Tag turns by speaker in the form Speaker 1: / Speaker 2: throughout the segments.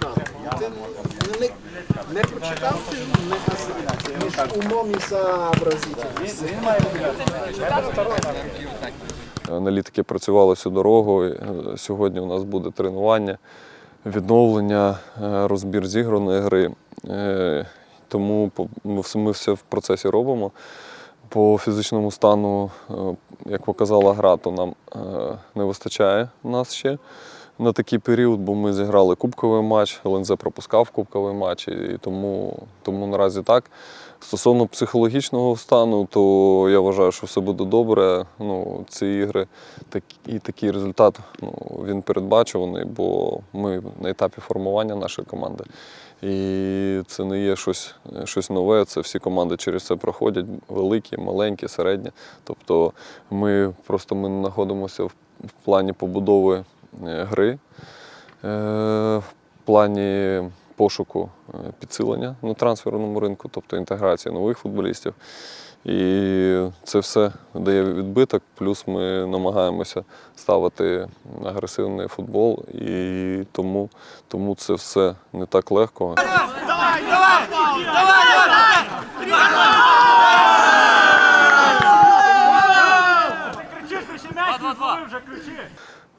Speaker 1: неправда. Ти не, не прочитав ти не між умом і сообразительністю.
Speaker 2: Аналітики працювали всю дорогу. е, Сьогодні у нас буде тренування, відновлення, е, розбір зіграної гри. Е, Тому ми все- в процесі робимо. По фізичному стану, як показала гра, то нам не вистачає нас ще на такий період, бо ми зіграли кубковий матч, ЛНЗ пропускав кубковий матч, і тому, тому наразі так. Стосовно психологічного стану, то я вважаю, що все буде добре. Ну, ці ігри так, і такий результат ну, він передбачуваний, бо ми на етапі формування нашої команди. І це не є щось, щось нове. Це всі команди через це проходять, великі, маленькі, середні. Тобто ми просто ми знаходимося в, плані побудови гри, е, в плані пошуку е, підсилення на трансферному ринку, тобто інтеграції нових футболістів. І це все дає відбиток. Плюс ми намагаємося ставити агресивний футбол, і тому, тому це все не так легко.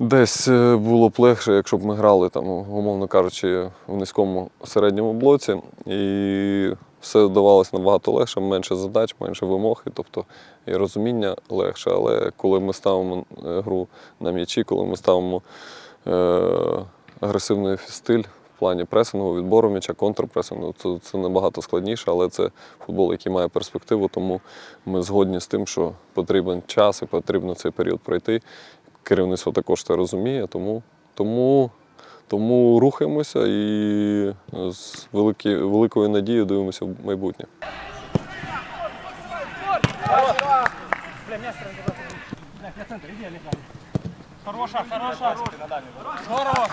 Speaker 2: Десь е, було б легше, якщо б ми грали там, умовно кажучи, в низькому середньому блоці, і все вдавалося набагато легше, менше задач, менше вимог, і тобто і розуміння легше. Але коли ми ставимо е, гру на м'ячі, коли ми ставимо е, агресивний стиль в плані пресингу, відбору м'яча, контрпресингу, то це набагато складніше, але це футбол, який має перспективу, тому ми згодні з тим, що потрібен час і потрібно цей період пройти. Керівництво також це розуміє, тому, тому, тому рухаємося і з великі, великою надією дивимося в майбутнє.
Speaker 3: Хороша, хороша. Здорово.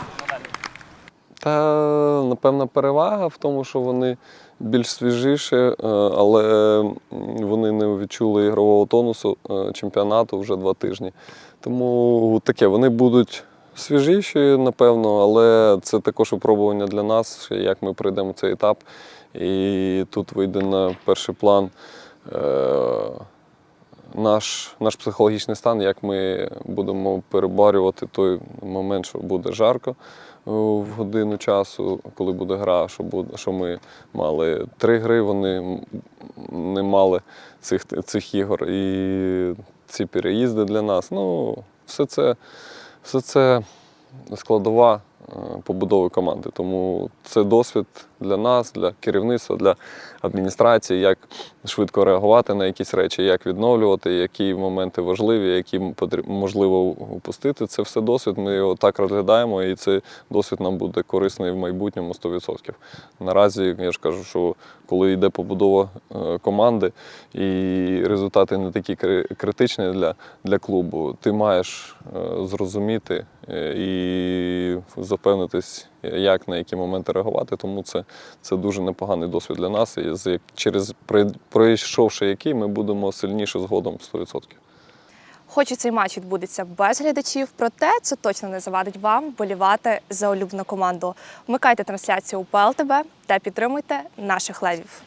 Speaker 2: Та напевно перевага в тому, що вони більш свіжіші, е, але вони не відчули ігрового тонусу е, чемпіонату вже два тижні. Тому таке, вони будуть свіжіші, напевно, але це також випробування для нас, як ми пройдемо цей етап. І тут вийде на перший план. Наш, наш психологічний стан, як ми будемо переборювати той момент, що буде жарко е, в годину часу, коли буде гра, що, буде, що ми мали три гри, вони не мали цих, цих ігор. І ці переїзди для нас. Ну, все це, все це складова е, побудови команди. Тому це досвід для нас, для керівництва, для адміністрації, як швидко реагувати на якісь речі, як відновлювати, які моменти важливі, які можливо упустити. Це все досвід. Ми його так розглядаємо, і цей досвід нам буде корисний в майбутньому 100%. Наразі я ж кажу, що коли йде побудова е, команди і результати не такі кри- критичні для, для клубу, ти маєш е, зрозуміти е, і запевнитись, як на які моменти реагувати. Тому це, це дуже непоганий досвід для нас, і через пройшовши який ми будемо сильніше згодом 100%.
Speaker 4: Хоч і цей матч відбудеться без глядачів, проте це точно не завадить вам болівати за улюблену команду. Вмикайте трансляцію УПЛ ТБ та підтримуйте наших левів.